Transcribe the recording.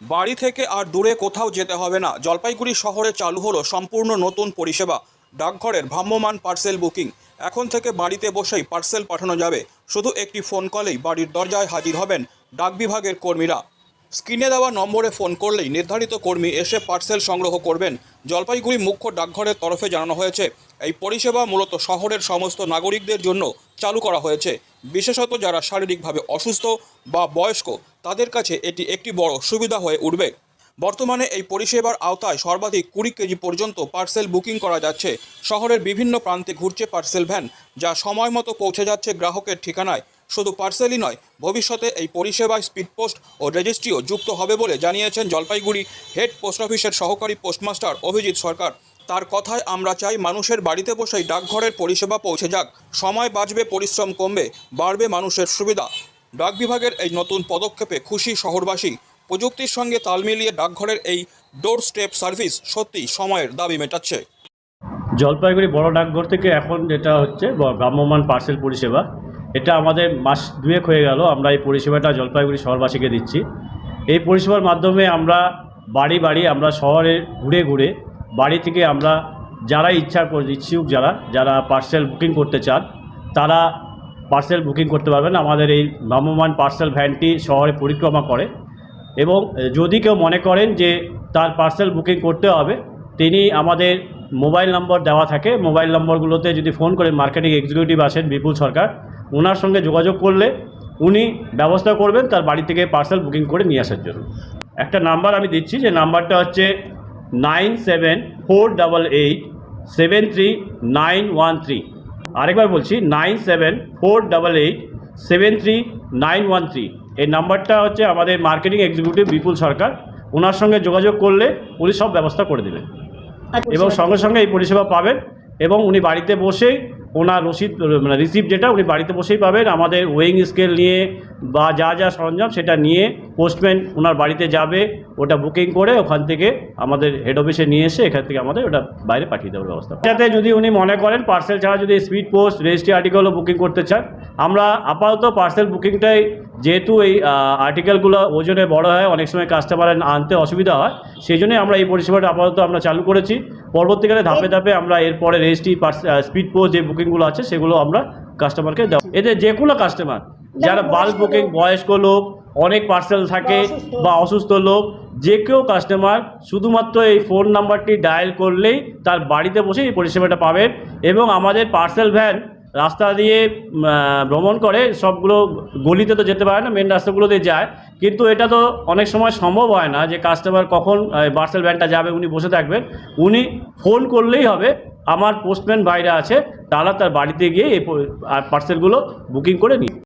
বাড়ি থেকে আর দূরে কোথাও যেতে হবে না। জলপাইগুড়ি শহরে চালু হলো সম্পূর্ণ নতুন পরিষেবা। ডাকঘরের ভ্রাম্যমাণ পার্সেল বুকিং। এখন থেকে বাড়িতে বসেই পার্সেল পাঠানো যাবে। শুধু একটি ফোন কলেই বাড়ির দরজায় হাজির হবেন ডাক বিভাগের কর্মীরা। স্ক্রিনে দেওয়া নম্বরে ফোন করলেই নির্ধারিত কর্মী এসে পার্সেল সংগ্রহ করবেন। জলপাইগুড়ি মুখ্য ডাকঘরের তরফে জানানো হয়েছে, এই পরিষেবা মূলত শহরের সমস্ত নাগরিকদের জন্য চালু করা হয়েছে। বিশেষত যারা শারীরিকভাবে অসুস্থ বা বয়স্ক, তাদের কাছে এটি একটি বড় সুবিধা হয়ে উঠবে। বর্তমানে এই পরিষেবার আওতায় সর্বাধিক কুড়ি কেজি পর্যন্ত পার্সেল বুকিং করা যাচ্ছে। শহরের বিভিন্ন প্রান্তে ঘুরছে পার্সেল ভ্যান, যা সময় মতো পৌঁছে যাচ্ছে গ্রাহকের ঠিকানায়। শুধু পার্সেলই নয়, ভবিষ্যতে এই পরিষেবায় স্পিড পোস্ট ও রেজিস্ট্রিও যুক্ত হবে বলে জানিয়েছেন জলপাইগুড়ি হেড পোস্ট অফিসের সহকারী পোস্টমাস্টার অভিজিৎ সরকার। তার কথায় আমরা চাই মানুষের বাড়িতে বসেই ডাকঘরের পরিষেবা পৌঁছে যাক। সময় বাঁচবে, পরিশ্রম কমবে, বাড়বে মানুষের সুবিধা। ডাক বিভাগের এই নতুন পদক্ষেপে খুশি শহরবাসী। প্রযুক্তির সঙ্গে তাল মিলিয়ে ডাকঘরের এই ডোর স্টেপ সার্ভিস সত্যি সময়ের দাবি মেটাচ্ছে। জলপাইগুড়ি বড় ডাকঘর থেকে এখন যেটা হচ্ছে ভ্রাম্যমাণ পার্সেল পরিষেবা। এটা আমাদের মাস দুয়েক হয়ে গেল, আমরা এই পরিষেবাটা জলপাইগুড়ি শহরবাসীকে দিচ্ছি। এই পরিষেবার মাধ্যমে আমরা বাড়ি বাড়ি আমরা শহরে ঘুরে ঘুরে বাড়ি থেকে আমরা যারা ইচ্ছা করে ইচ্ছুক যারা যারা পার্সেল বুকিং করতে চান, তারা পার্সেল বুকিং করতে পারবেন। আমাদের এই ভ্রাম্যমান পার্সেল ভ্যানটি শহরে পরিক্রমা করে এবং যদি কেউ মনে করেন যে তার পার্সেল বুকিং করতে হবে, তিনি আমাদের মোবাইল নম্বর দেওয়া থাকে। মোবাইল নম্বরগুলোতে যদি ফোন করে মার্কেটিং এক্সিকিউটিভ আসেন বিপুল সরকার ওনার সঙ্গে যোগাযোগ করলে উনি ব্যবস্থা করবেন তার বাড়ি থেকে পার্সেল বুকিং করে নিয়ে আসার জন্য। একটা নাম্বার আমি দিচ্ছি, যে নাম্বারটা হচ্ছে nine seven four double eight seven three nine one three. আরেকবার বলছি nine seven four double eight seven three nine one three. এই নাম্বারটা হচ্ছে আমাদের মার্কেটিং এক্সিকিউটিভ বিপুল সরকার। ওনার সঙ্গে যোগাযোগ করলে উনি সব ব্যবস্থা করে দেবেন। এবং সঙ্গে সঙ্গে এই পরিষেবা পাবেন এবং উনি বাড়িতে বসেই ওনার রসিদ মানে রিসিপ্ট যেটা উনি বাড়িতে বসেই পাবেন। আমাদের ওয়েইং স্কেল নিয়ে বা যা যা সরঞ্জাম সেটা নিয়ে পোস্টম্যান ওনার বাড়িতে যাবে, ওটা বুকিং করে ওখান থেকে আমাদের হেড অফিসে নিয়ে এসে এখান থেকে আমাদের ওটা বাইরে পাঠিয়ে দেওয়ার ব্যবস্থা যাতে যদি উনি মনে করেন পার্সেল ছাড়া যদি স্পিড পোস্ট রেজিস্ট্রি আর্টিকেলও বুকিং করতে চান, আমরা আপাতত পার্সেল বুকিংটাই যেহেতু এই আর্টিকেলগুলো ওজনে বড় হয়, অনেক সময় কাস্টমার আনতে অসুবিধা হয়, সেই জন্যই আমরা এই পরিষেবাটা আপাতত আমরা চালু করেছি। পরবর্তীকালে ধাপে ধাপে আমরা এরপরে রেজিস্ট্রি স্পিড পোস্ট যে বুকিংগুলো আছে সেগুলো আমরা কাস্টমারকে দেবো। এতে যে কোনো কাস্টমার যারা বাল্ক বুকিং বয়স্ক লোক অনেক পার্সেল থাকে বা অসুস্থ। লোক যে কেউ কাস্টমার শুধুমাত্র এই ফোন নাম্বারটি ডায়াল করলেই তার বাড়িতে বসে এই পরিষেবাটা পাবেন এবং আমাদের পার্সেল ভ্যান রাস্তা দিয়ে ভ্রমণ করে সবগুলো গলিতে তো যেতে পারে না মেন রাস্তাগুলোতে যায়। কিন্তু এটা তো অনেক সময় সম্ভব হয় না যে কাস্টমার কখন পার্সেল ভ্যানটা যাবে, উনি বসে থাকবেন। উনি ফোন করলেই হবে, আমার পোস্টম্যান বাইরে আছে, তারা তার বাড়িতে গিয়ে এই পার্সেলগুলো বুকিং করে নিই